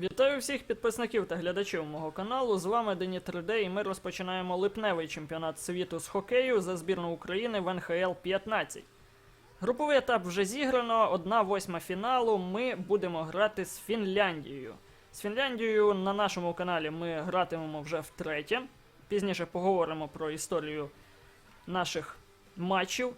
Вітаю всіх підписників та глядачів мого каналу. З вами Дені 3D і ми розпочинаємо липневий чемпіонат світу з хокею за збірну України в НХЛ 15. Груповий етап вже зіграно, одна восьма фіналу. Ми будемо грати з Фінляндією. З Фінляндією на нашому каналі ми гратимемо вже втретє. Пізніше поговоримо про історію наших матчів.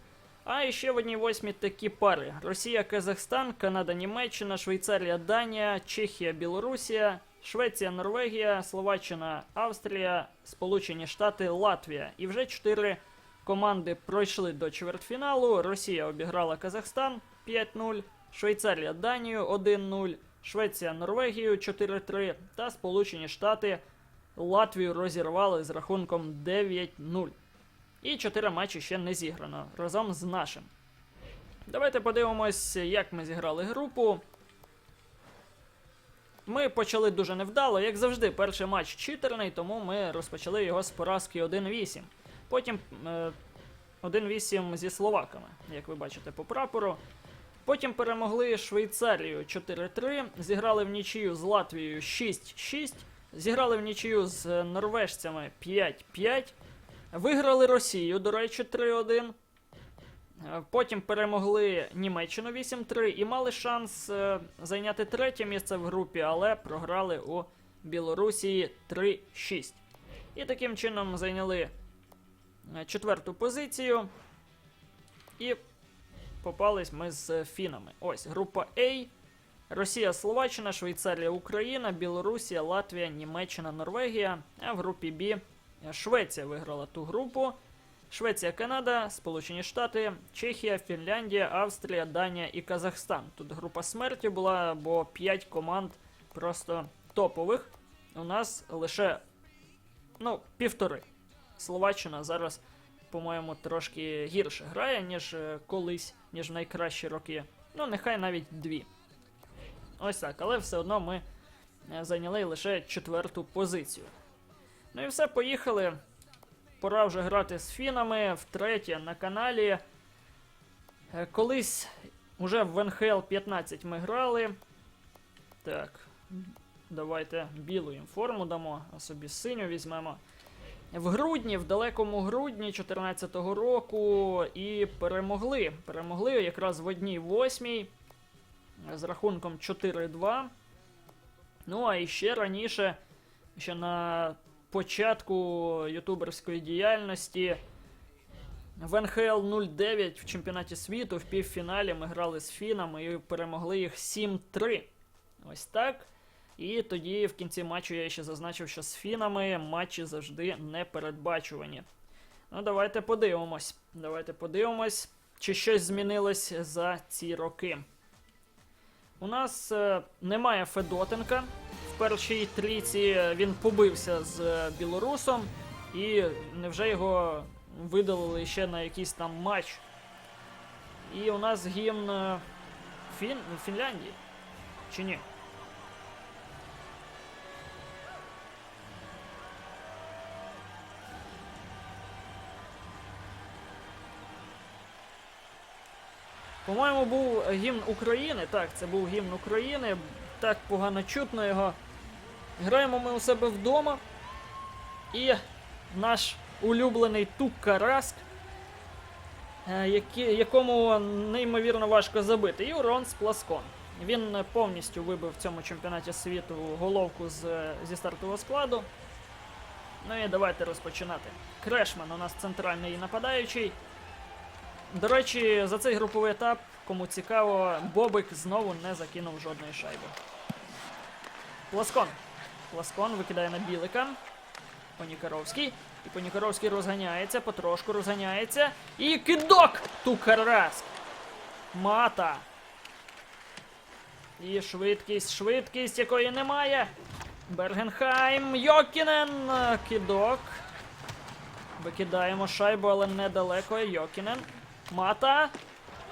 А і ще в одній восьмій такі пари: Росія, Казахстан, Канада, Німеччина, Швейцарія, Данія, Чехія, Білорусія, Швеція, Норвегія, Словаччина, Австрія, Сполучені Штати, Латвія. І вже чотири команди пройшли до чвертьфіналу. Росія обіграла Казахстан 5-0, Швейцарія Данію 1-0, Швеція Норвегію 4-3 та Сполучені Штати Латвію розірвали з рахунком 9-0. І чотири матчі ще не зіграно разом з нашим. Давайте подивимось, як ми зіграли групу. Ми почали дуже невдало, як завжди, перший матч читерний, тому ми розпочали його з поразки 1-8. Потім е, 1-8 зі словаками, як ви бачите по прапору. Потім перемогли Швейцарію 4-3, зіграли в нічию з Латвією 6-6, зіграли в нічию з норвежцями 5-5. Виграли Росію, до речі, 3-1. Е, Потім перемогли Німеччину 8-3 і мали шанс е, зайняти третє місце в групі, але програли у Білорусі 3-6. І таким чином зайняли е, четверту позицію. І попались ми з фінами. Ось група А. Росія, Словаччина, Швейцарія, Україна, Білорусія, Латвія, Німеччина, Норвегія. А в групі Б Швеція виграла ту групу. Швеція, Канада, Сполучені Штати, Чехія, Фінляндія, Австрія, Данія і Казахстан. Тут група смерті була, бо 5 команд просто топових. У нас лише ну, півтори. Словаччина зараз, по-моєму, трошки гірше грає, ніж е, колись, ніж в найкращі роки. Ну, нехай навіть дві. Ось так, але все одно ми е, зайняли лише четверту позицію. Ну і все, поїхали. Пора вже грати з фінами втретє на каналі. Е, Колись уже в НХЛ 15 ми грали. Так, давайте білу їм форму дамо, а собі синю візьмемо. В грудні, в далекому грудні 2014 року і перемогли. Перемогли якраз в одній восьмій з рахунком 4-2. Ну, а іще раніше, ще на початку ютуберської діяльності. В НХЛ 09 в чемпіонаті світу в півфіналі ми грали з фінами і перемогли їх 7-3. Ось так. І тоді в кінці матчу я ще зазначив, що з фінами матчі завжди непередбачувані. Ну, давайте подивимось. Давайте подивимось, чи щось змінилось за ці роки. У нас е, немає Федотенка. Першій трійці він побився з е, білорусом, і невже його видалили ще на якийсь там матч. І у нас гімн е, Фін... Фінляндії. Чи ні? По-моєму, був гімн України. Так, це був гімн України. Так погано чутно його. Граємо ми у себе вдома. І наш улюблений Тукка Раск, е, якому неймовірно важко забити. І урон з пласкон. Він повністю вибив в цьому чемпіонаті світу головку з, зі стартового складу. Ну і давайте розпочинати. Крешман у нас центральний нападаючий. До речі, за цей груповий етап, кому цікаво, Бобик знову не закинув жодної шайби. Пласкон. Пласкон викидає на білика. Понікаровський. І Понікаровський розганяється, потрошку розганяється. І кидок! Тукараск. Мата. І швидкість, швидкість, якої немає. Бергенхайм. Йокінен. Кидок. Викидаємо шайбу, але недалеко. Йокінен. Мата.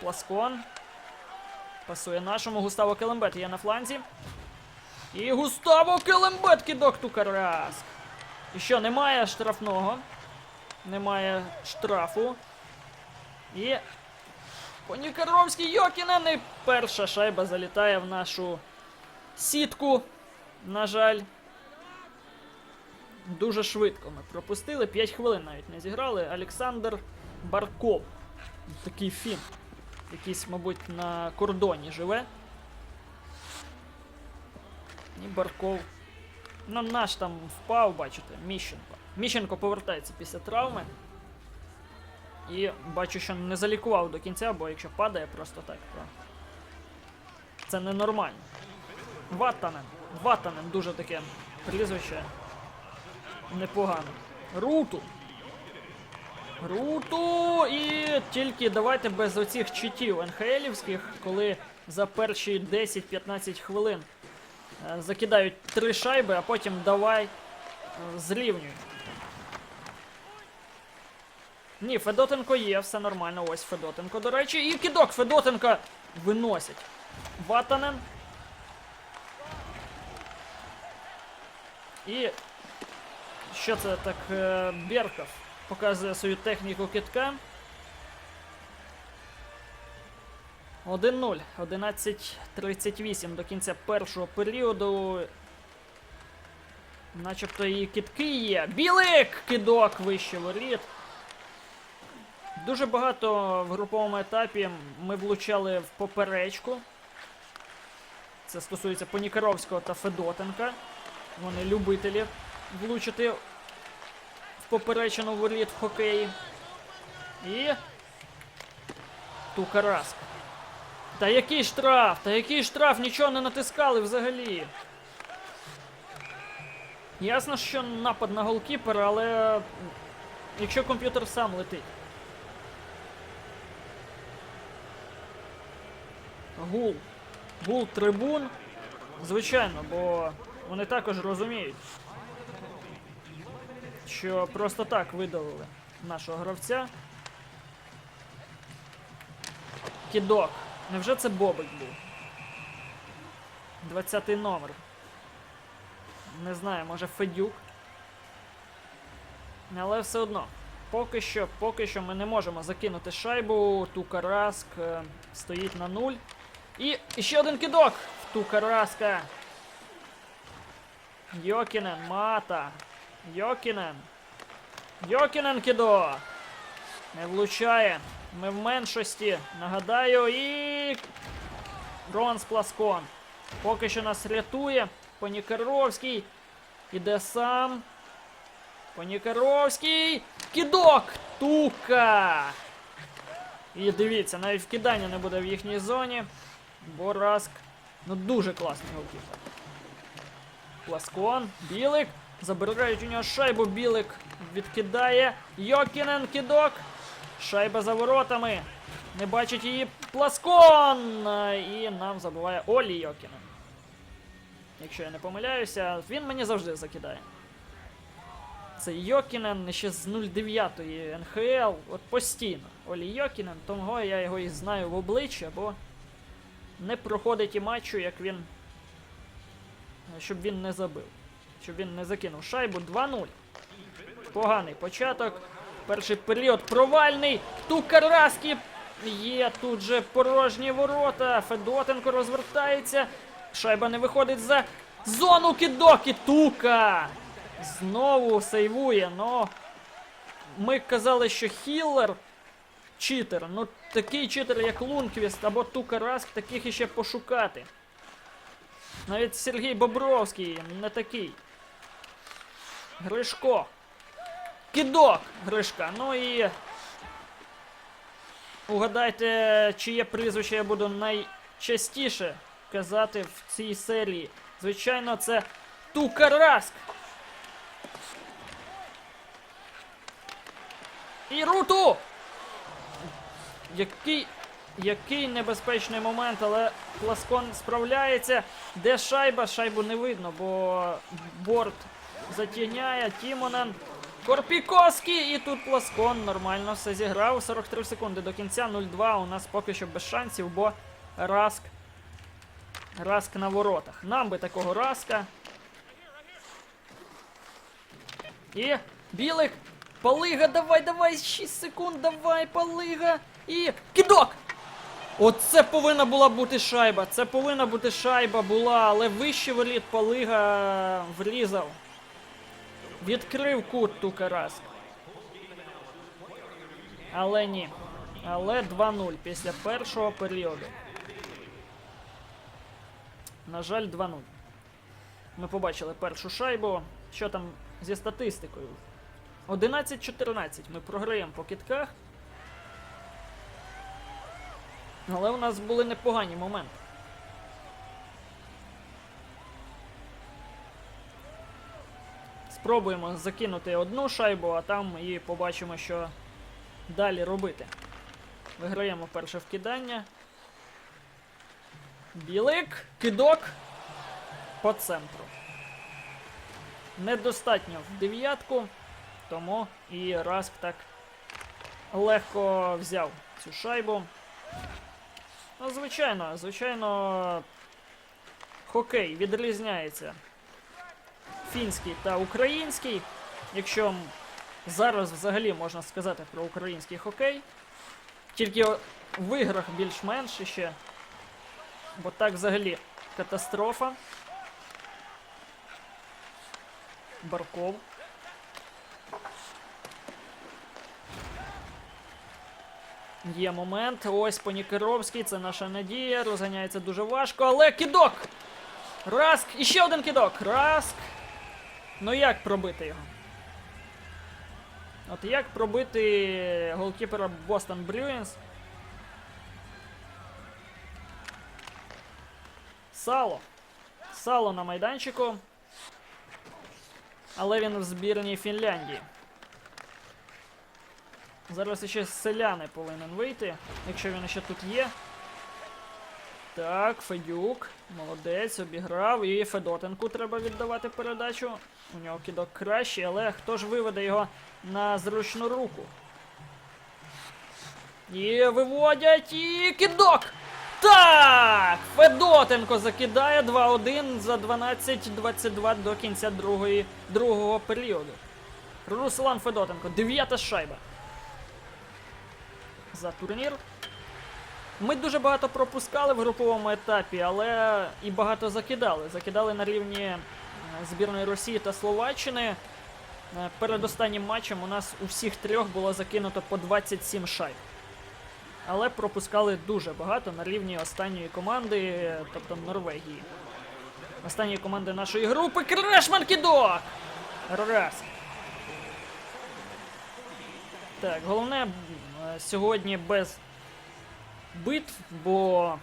Пласкон. Пасує нашому. Густаво Келембет є на фланзі. І Густаво Келембет кидок Тукараск. І що, немає штрафного. Немає штрафу. І. Понікаровський Йокінен. І перша шайба залітає в нашу сітку. На жаль. Дуже швидко ми пропустили. 5 хвилин навіть не зіграли. Олександр Барков. Такий фін. Якийсь, мабуть, на кордоні живе. І Барков. Ну, наш там впав, бачите, Міщенко. Міщенко повертається після травми. І бачу, що не залікував до кінця, бо якщо падає просто так, то це ненормально. Ватанен. Ватанен дуже таке прізвище. Непогано. Руту. Руту! І тільки давайте без оцих читів НХЛівських, коли за перші 10-15 хвилин закидають три шайби, а потім давай е, зрівнюй. Ні, Федотенко є, все нормально. Ось Федотенко, до речі. І кидок Федотенка виносять. Ватанен. І що це так е, Берков показує свою техніку китка. 1-0. 11.38 до кінця першого періоду. Начебто і китки є. Білик! Кидок вище воріт. Дуже багато в груповому етапі ми влучали в поперечку. Це стосується Понікаровського та Федотенка. Вони любителі влучити в поперечину воріт в хокеї. І. Тукараск. Та який штраф? Та який штраф? Нічого не натискали взагалі. Ясно, що напад на голкіпера, але якщо комп'ютер сам летить. Гул. Гул трибун. Звичайно, бо вони також розуміють, що просто так видалили нашого гравця. Кідок. Невже це Бобик був? 20 номер. Не знаю, може Федюк. Але все одно. Поки що, поки що ми не можемо закинути шайбу. Тукараск е, стоїть на нуль. І ще один кидок в Тукараска. Йокінен, мата. Йокінен. Йокінен кидок. Не влучає. Ми в меншості. Нагадаю, і. Ронс Пласкон. Поки що нас рятує. Понікаровський. Іде сам. Понікаровський. Кидок! Тука! І дивіться, навіть вкидання не буде в їхній зоні. Бораск. Ну дуже класний голкіпер. Пласкон. Білик. Забирають у нього шайбу. Білик відкидає. Йокінен кидок. Шайба за воротами. Не бачить її Пласкон. І нам забуває Олі Йокінен. Якщо я не помиляюся, він мені завжди закидає. Це Йокінен ще з 09-ї НХЛ. От постійно. Олі Йокінен, того я його і знаю в обличчя, бо не проходить і матчу, як він. Щоб він не забив. Щоб він не закинув шайбу 2-0. Поганий початок. Перший період провальний. Тукараски є тут же порожні ворота. Федотенко розвертається. Шайба не виходить за зону кидоки. Тука! Знову сейвує, но ми казали, що Хіллер читер. Ну такий читер, як Лунквіст або Тукараск, таких іще пошукати. Навіть Сергій Бобровський не такий. Гришко. Кидок Гришка. Ну і. Угадайте, чиє прізвище я буду найчастіше казати в цій серії. Звичайно, це Тукараск. І Руту! Який. Який небезпечний момент, але Пласкон справляється. Де шайба? Шайбу не видно, бо борт затіняє. Тімонен. Корпіковський! І тут Пласкон нормально все зіграв. 43 секунди до кінця. 0-2. У нас поки що без шансів, бо Раск. Раск на воротах. Нам би такого Раска. І Білик. Палига, давай, давай, 6 секунд, давай, палига. І. Кидок! Оце повинна була бути шайба. Це повинна бути шайба була, але вище воріт Полига врізав. Відкрив кут Тукараск. Але ні. Але 2-0 після першого періоду. На жаль, 2-0. Ми побачили першу шайбу. Що там зі статистикою? 11-14. Ми програємо по кітках. Але у нас були непогані моменти. Спробуємо закинути одну шайбу, а там і побачимо, що далі робити. Виграємо перше вкидання. Білик, кидок по центру. Недостатньо в дев'ятку, тому і Раск так легко взяв цю шайбу. Ну, звичайно, звичайно, хокей відрізняється фінський та український. Якщо зараз взагалі можна сказати про український хокей, тільки в іграх більш-менш ще. Бо так взагалі катастрофа. Барков. Є момент. Ось Понікеровський, це наша надія. Розганяється дуже важко, але кидок! Раск! І ще один кидок! Раск! Ну як пробити його? От як пробити голкіпера Бостон Брюінс? Сало. Сало на майданчику. Але він в збірній Фінляндії. Зараз ще селяни повинен вийти, якщо він ще тут є. Так, Федюк. Молодець, обіграв. І Федотенку треба віддавати передачу. У нього кидок кращий, але хто ж виведе його на зручну руку? І виводять і кидок! Так! Федотенко закидає 2-1 за 12-22 до кінця другої, другого періоду. Руслан Федотенко, дев'ята шайба. За турнір. Ми дуже багато пропускали в груповому етапі, але і багато закидали. Закидали на рівні е, збірної Росії та Словаччини. Е, Перед останнім матчем у нас у всіх трьох було закинуто по 27 шайб. Але пропускали дуже багато на рівні останньої команди, тобто Норвегії. Останньої команди нашої групи Крешман Кідок! Раз. Так, головне е, сьогодні без битв, бо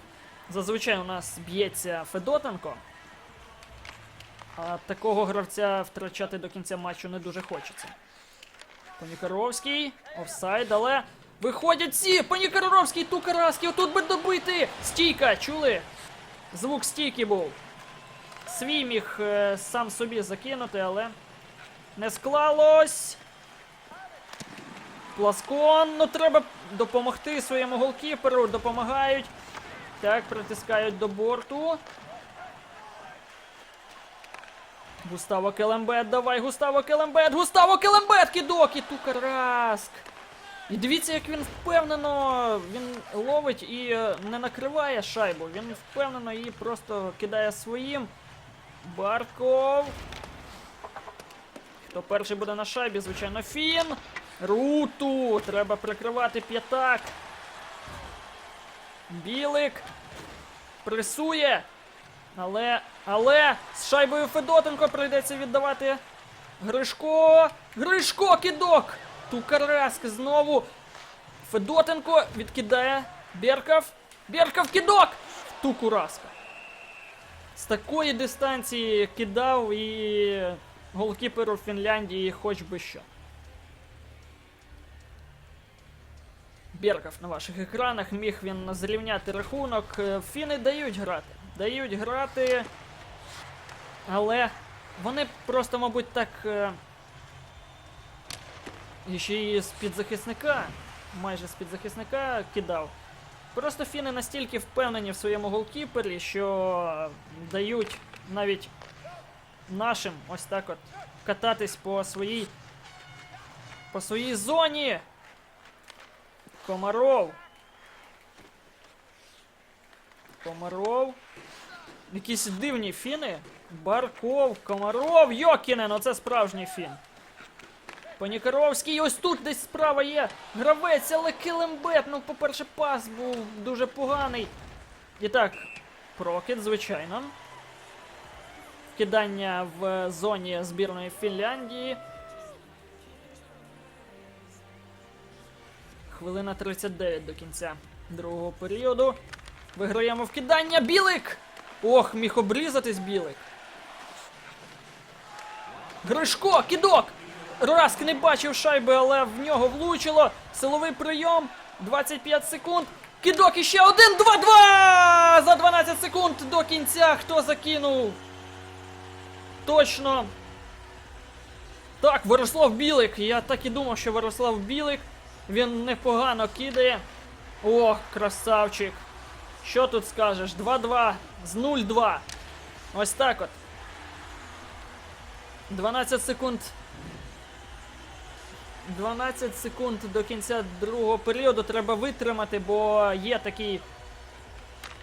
зазвичай у нас б'ється Федотенко. А такого гравця втрачати до кінця матчу не дуже хочеться. Понікаровський, офсайд, але виходять ці! Понікаровський, Тукараський, отут би добити! Стійка, чули? Звук стійки був. Свій міг е, сам собі закинути, але не склалось. Пласкон, ну треба допомогти своєму голкіперу, допомагають. Так, притискають до борту. Густаво Келембет, давай, Густаво Келембет, Густаво Келембет, кидок і Тукараск. І дивіться, як він впевнено він ловить і е, не накриває шайбу. Він впевнено її просто кидає своїм. Барков. Хто перший буде на шайбі, звичайно, Фін. Руту! Треба прикривати п'ятак. Білик. Пресує. Але. Але з шайбою Федотенко прийдеться віддавати. Гришко. Гришко кидок! Тукараск знову. Федотенко відкидає. Берков. Берков кидок! Тукураска. З такої дистанції кидав і голкіперу Фінляндії хоч би що. Берков на ваших екранах міг він зрівняти рахунок. Е, Фіни дають грати. Дають грати. Але вони просто, мабуть, так. е, І ще і з-під захисника, майже з-під захисника кидав. Просто фіни настільки впевнені в своєму голкіпері, що дають навіть нашим ось так от кататись по своїй по своїй зоні. Комаров. Комаров. Якісь дивні фіни. Барков, Комаров, Йокінен, оце справжній фін. Панікаровський, ось тут десь справа є. Гравець, але килимбет. Ну, по-перше, пас був дуже поганий. І так, прокид, звичайно. Вкидання в зоні збірної Фінляндії. Хвилина 39 до кінця другого періоду. Виграємо вкидання. Білик! Ох, міг обрізатись білик. Гришко, кидок! Раск не бачив шайби, але в нього влучило. Силовий прийом. 25 секунд. Кидок іще один, два, два! За 12 секунд до кінця. Хто закинув? Точно. Так, Ворослав Білик. Я так і думав, що Ворослав Білик. Він непогано кидає. Ох, красавчик. Що тут скажеш? 2-2 з 0-2. Ось так от. 12 секунд. 12 секунд до кінця другого періоду треба витримати, бо є такий.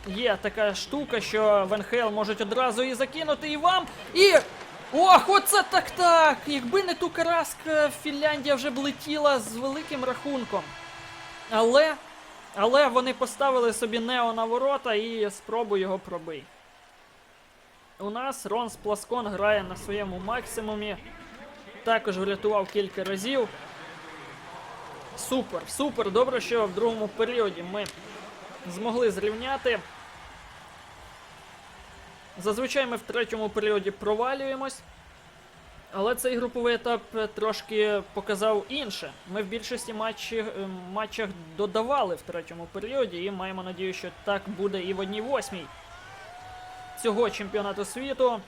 Є така штука, що ВНХЛ можуть одразу і закинути і вам. І. Ох, оце так так! Якби не ту караска, Фінляндія вже б летіла з великим рахунком. Але. Але вони поставили собі Нео на ворота і спробу його пробий. У нас Ронс Пласкон грає на своєму максимумі. Також врятував кілька разів. Супер, супер. Добре, що в другому періоді ми змогли зрівняти. Зазвичай ми в третьому періоді провалюємось. Але цей груповий етап е, трошки показав інше. Ми в більшості матчі, е, матчах додавали в третьому періоді і маємо надію, що так буде і в одній восьмій цього чемпіонату світу.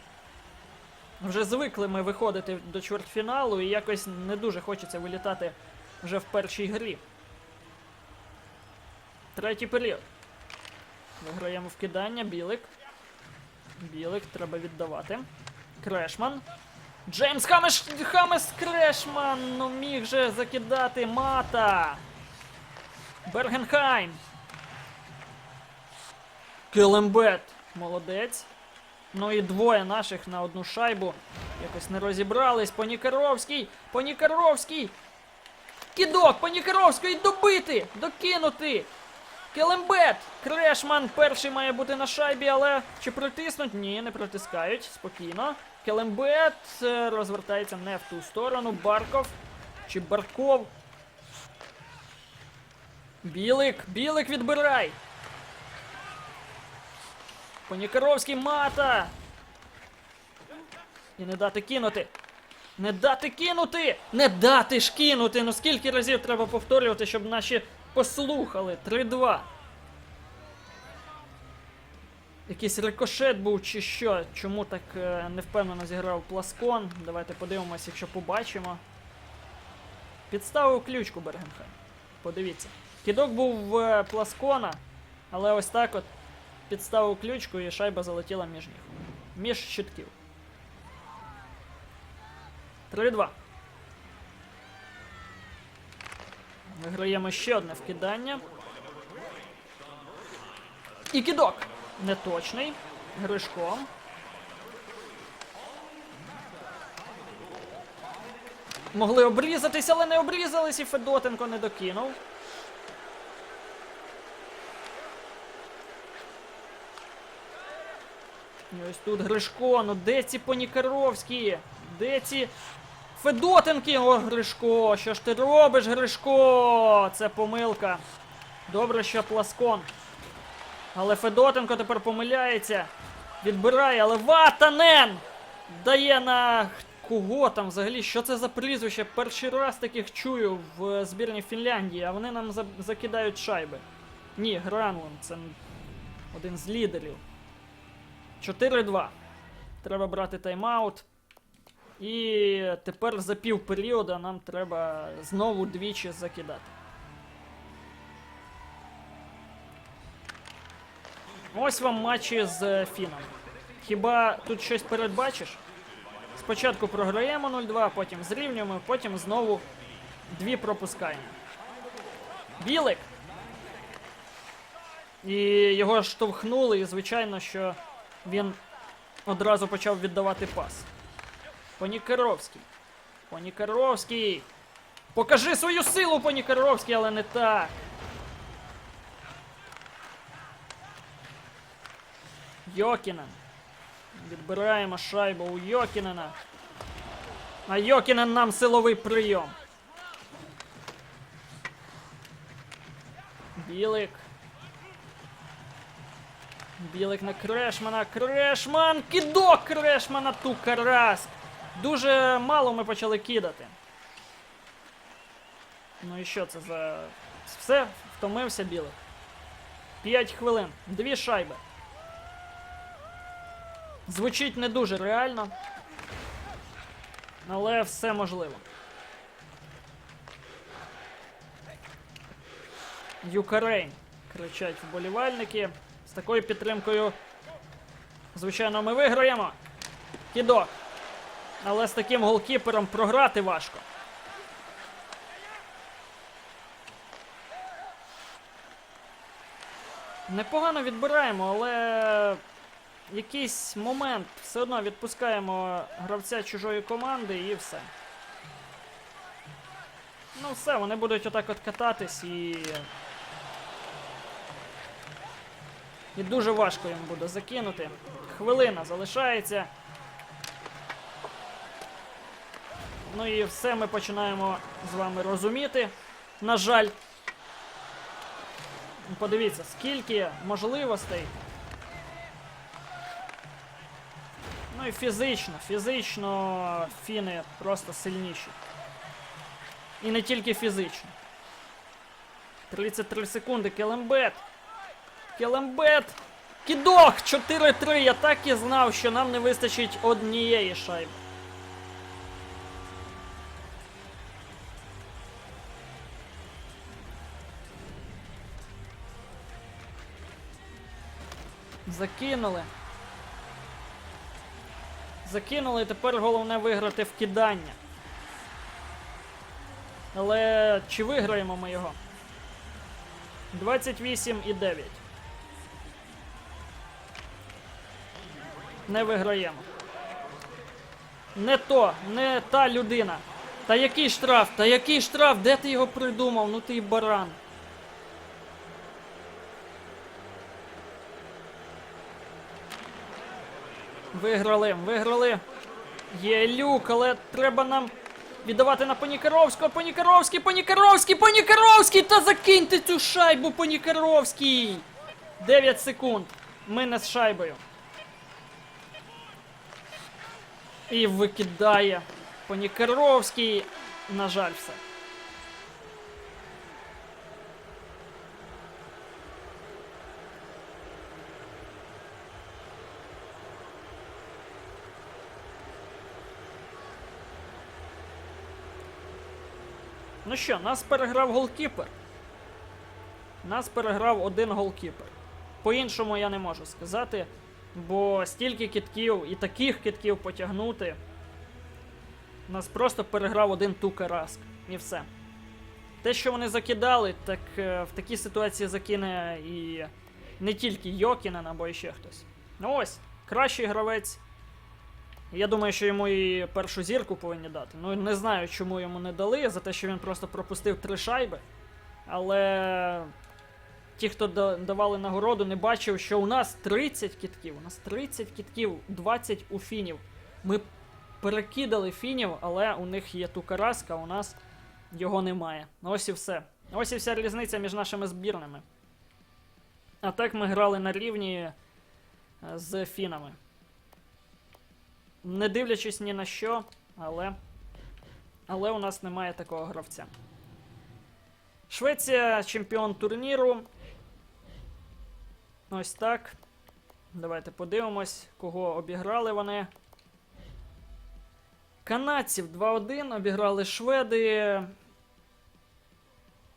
Вже звикли ми виходити до чвертьфіналу і якось не дуже хочеться вилітати вже в першій грі. Третій період. Виграємо вкидання. Білик. Білик треба віддавати. Крешман. Джеймс Хамеш Хамес Крешман. Ну міг же закидати мата. Бергенхайм. Келембет. Молодець. Ну і двоє наших на одну шайбу. Якось не розібрались. Понікаровський. Понікаровський. Кідок, Понікаровський добити! Докинути! Келембет! Крешман перший має бути на шайбі, але чи притиснуть? Ні, не притискають. Спокійно. Келембет е, розвертається не в ту сторону. Барков. Чи Барков. Білик! Білик відбирай! Понікаровський мата! І не дати кинути! Не дати кинути! Не дати ж кинути! Ну скільки разів треба повторювати, щоб наші послухали? 3-2. Якийсь рикошет був чи що? Чому так е, невпевнено зіграв Пласкон? Давайте подивимось, якщо побачимо. Підставив ключку Бергенхайм. Подивіться. Кідок був в е, Пласкона, але ось так от підставив ключку і шайба залетіла між них. Між щитків. 3-2. Виграємо ще одне вкидання. І кидок. Неточний. Гришко. Могли обрізатись, але не обрізались, і Федотенко не докинув. І ось тут Гришко, ну де ці Понікаровські? Де ці Федотенки? О, Гришко! Що ж ти робиш, Гришко? Це помилка. Добре, що Пласкон. Але Федотенко тепер помиляється. Відбирає, але Ватанен! Дає на кого там взагалі? Що це за прізвище? Перший раз таких чую в збірні Фінляндії, а вони нам за- закидають шайби. Ні, Гранланд, це один з лідерів. 4-2. Треба брати тайм-аут. І тепер за пів періоду нам треба знову двічі закидати. Ось вам матчі з Фіном. Хіба тут щось передбачиш? Спочатку програємо 0-2, потім зрівнюємо, потім знову дві пропускаємо. Білик. І його штовхнули, і звичайно, що він одразу почав віддавати пас. Понікеровський. Понікеровський. Покажи свою силу, Понікеровський, але не так. Йокінен. Відбираємо шайбу у Йокінена. А Йокінен нам силовий прийом. Білик. Білик на Крешмана. Крешман! Кидок Крешмана Тукарас! Дуже мало ми почали кидати. Ну і що це за. Все, втомився білик. П'ять хвилин. Дві шайби. Звучить не дуже реально. Але все можливо. Юкарейн. Кричать вболівальники. З такою підтримкою. Звичайно, ми виграємо. Кідок. Але з таким голкіпером програти важко. Непогано відбираємо, але якийсь момент все одно відпускаємо гравця чужої команди і все. Ну, все, вони будуть отак от кататись і. І дуже важко їм буде закинути. Хвилина залишається. Ну і все ми починаємо з вами розуміти. На жаль. Подивіться, скільки можливостей. Ну і фізично, фізично фіни просто сильніші. І не тільки фізично. 33 секунди, Келембет. Келембет. Кідок! 4-3. Я так і знав, що нам не вистачить однієї шайби. Закинули. Закинули, тепер головне виграти в кидання. Але чи виграємо ми його? 28 і 9. Не виграємо. Не то, не та людина. Та який штраф? Та який штраф? Де ти його придумав? Ну ти баран. Виграли, виграли. Є люк, але треба нам віддавати на Понікаровського. Понікаровський, Понікаровський, Понікаровський! Та закиньте цю шайбу, Понікаровський! 9 секунд. Ми не з шайбою. І викидає Понікаровський. На жаль, все. Ну що, нас переграв голкіпер. Нас переграв один голкіпер. По-іншому я не можу сказати, бо стільки китків і таких китків потягнути. Нас просто переграв один Тукараск. І все. Те, що вони закидали, так е, в такій ситуації закине і не тільки Йокінен або іще хтось. Ну ось, кращий гравець. Я думаю, що йому і першу зірку повинні дати. Ну не знаю, чому йому не дали, за те, що він просто пропустив три шайби. Але ті, хто давали нагороду, не бачив, що у нас 30 кітків. У нас 30 кітків, 20 у фінів. Ми перекидали фінів, але у них є Тукараска, у нас його немає. Ось і все. Ось і вся різниця між нашими збірними. А так ми грали на рівні е, з фінами. Не дивлячись ні на що, але. Але у нас немає такого гравця. Швеція чемпіон турніру. Ось так. Давайте подивимось, кого обіграли вони. Канадців 2-1 обіграли шведи.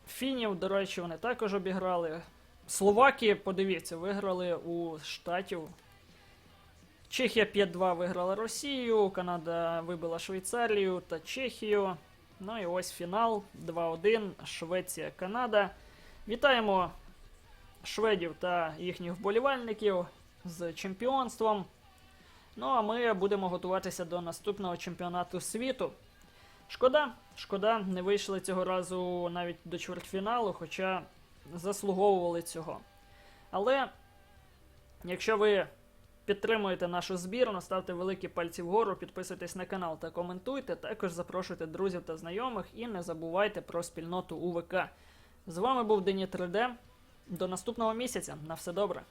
Фінів, до речі, вони також обіграли. Словаки, подивіться, виграли у штатів. Чехія 5-2 виграла Росію, Канада вибила Швейцарію та Чехію. Ну і ось фінал 2-1. Швеція, Канада. Вітаємо шведів та їхніх вболівальників з чемпіонством. Ну а ми будемо готуватися до наступного чемпіонату світу. Шкода, шкода, не вийшли цього разу навіть до чвертьфіналу, хоча заслуговували цього. Але якщо ви підтримуєте нашу збірну, ставте великі пальці вгору, підписуйтесь на канал та коментуйте. Також запрошуйте друзів та знайомих і не забувайте про спільноту УВК. З вами був Дені 3D. До наступного місяця. На все добре.